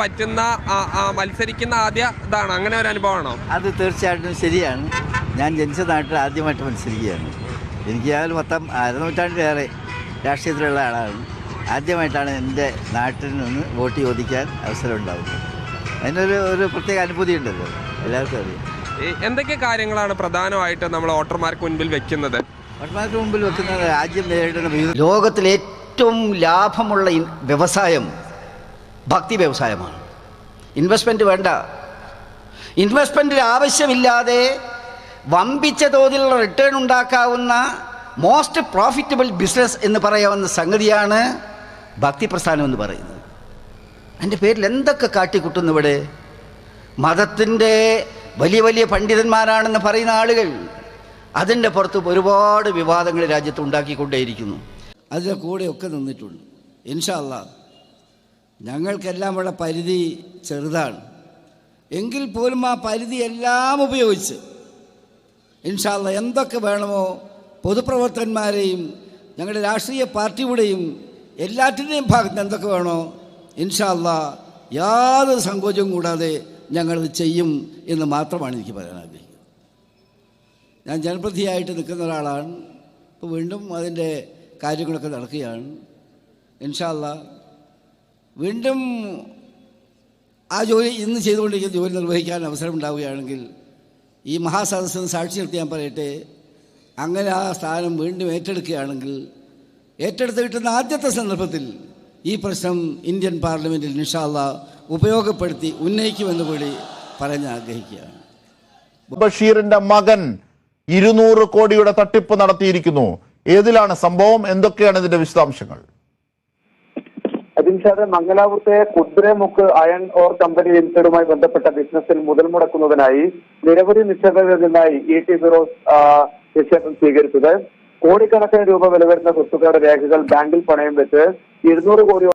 പറ്റുന്ന മത്സരിക്കുന്ന ആദ്യ ഇതാണ്. അങ്ങനെ ഒരു അനുഭവമാണോ? അത് തീർച്ചയായിട്ടും ശരിയാണ്. ഞാൻ ജനിച്ച നാട്ടിൽ ആദ്യമായിട്ട് മത്സരിക്കുകയാണ് എനിക്ക് ഞാൻ മൊത്തം അരനൂറ്റാണ്ടിലേറെ രാഷ്ട്രീയത്തിലുള്ള ആളാണ്. ആദ്യമായിട്ടാണ് എന്റെ നാട്ടിൽ നിന്ന് വോട്ട് ചോദിക്കാൻ അവസരം ഉണ്ടാകുന്നത് അതിനൊരു ഒരു പ്രത്യേക അനുഭൂതി ഉണ്ടല്ലോ. എല്ലാവർക്കും അറിയാം. എന്തൊക്കെ കാര്യങ്ങളാണ് പ്രധാനമായിട്ട് നമ്മൾ വോട്ടർമാർക്ക് മുൻപിൽ വെക്കുന്നത്? വോട്ടർമാർക്ക് മുമ്പിൽ വെക്കുന്നത് രാജ്യം നേരിടുന്ന ലോകത്തിലെ ഏറ്റവും ലാഭമുള്ള വ്യവസായം ഭക്തി വ്യവസായമാണ്. ഇൻവെസ്റ്റ്മെന്റ് വേണ്ട. ഇൻവെസ്റ്റ്മെന്റിന് ആവശ്യമില്ലാതെ വമ്പിച്ച തോതിലുള്ള റിട്ടേൺ ഉണ്ടാക്കാവുന്ന മോസ്റ്റ് പ്രോഫിറ്റബിൾ ബിസിനസ് എന്ന് പറയാവുന്ന സംഗതിയാണ് ഭക്തി പ്രസ്ഥാനം എന്ന് പറയുന്നത്. അതിന്റെ പേരിൽ എന്തൊക്കെ കാട്ടിക്കുട്ടുന്നു ഇവിടെ? മതത്തിന്റെ വലിയ വലിയ പണ്ഡിതന്മാരാണെന്ന് പറയുന്ന ആളുകൾ അതിന്റെ പുറത്ത് ഒരുപാട് വിവാദങ്ങൾ രാജ്യത്ത് ഉണ്ടാക്കിക്കൊണ്ടേയിരിക്കുന്നു. അതിന്റെ കൂടെയൊക്കെ നിന്നിട്ടുണ്ട്. ഇൻഷാല്ല ഞങ്ങൾക്കെല്ലാമുള്ള പരിധി ചെറുതാണ്. എങ്കിൽ പോലും ആ പരിധി എല്ലാം ഉപയോഗിച്ച് ഇൻഷാല്ല എന്തൊക്കെ വേണമോ പൊതുപ്രവർത്തകന്മാരെയും ഞങ്ങളുടെ രാഷ്ട്രീയ പാർട്ടിയുടെയും എല്ലാറ്റിന്റെയും ഭാഗത്ത് എന്തൊക്കെ വേണോ ഇൻഷാല്ല യാതൊരു സങ്കോചവും കൂടാതെ ഞങ്ങളത് ചെയ്യും എന്ന് മാത്രമാണ് എനിക്ക് പറയാൻ ആഗ്രഹിക്കുന്നത്. ഞാൻ ജനപ്രതിയായിട്ട് നിൽക്കുന്ന ഒരാളാണ്. ഇപ്പോൾ വീണ്ടും അതിന്റെ കാര്യങ്ങളൊക്കെ നടക്കുകയാണ്. ഇൻഷാല്ല വീണ്ടും ആ ജോലി ഇന്ന് ചെയ്തുകൊണ്ടിരിക്കുന്ന ജോലി നിർവഹിക്കാൻ അവസരം ഉണ്ടാവുകയാണെങ്കിൽ ഈ മഹാസദസ്സിന് സാക്ഷി നിർത്തി ഞാൻ പറയട്ടെ. അങ്ങനെ ആ സ്ഥാനം വീണ്ടും ഏറ്റെടുക്കുകയാണെങ്കിൽ ഏറ്റെടുത്ത് കിട്ടുന്ന ആദ്യത്തെ സന്ദർഭത്തിൽ ഈ പ്രശ്നം ഇന്ത്യൻ പാർലമെന്റിൽ നിഷാല്ല ഉപയോഗപ്പെടുത്തി ഉന്നയിക്കുമെന്ന് കൂടി പറഞ്ഞ് ആഗ്രഹിക്കുകയാണ്. ബഷീറിന്റെ മകൻ ഇരുന്നൂറ് കോടിയുടെ തട്ടിപ്പ് നടത്തിയിരിക്കുന്നു. ഏതിലാണ് സംഭവം? എന്തൊക്കെയാണ് ഇതിന്റെ വിശദാംശങ്ങൾ? അതിൻഷാദ് മംഗലാപുരത്തെ കുദ്രമുക്ക് അയൺ ഓർ കമ്പനി ലിമിറ്റഡുമായി ബന്ധപ്പെട്ട ബിസിനസ്സിൽ മുതൽ മുടക്കുന്നതിനായി നിരവധി നിക്ഷേപകരിൽ നിന്നായി ഇ ടി ആ, നിക്ഷേപം സ്വീകരിച്ചത്. കോടിക്കണക്കിന് രൂപ വില വരുന്ന സ്വത്തുക്കളുടെ രേഖകൾ ബാങ്കിൽ പണയം വെച്ച് ഇരുന്നൂറ് കോടി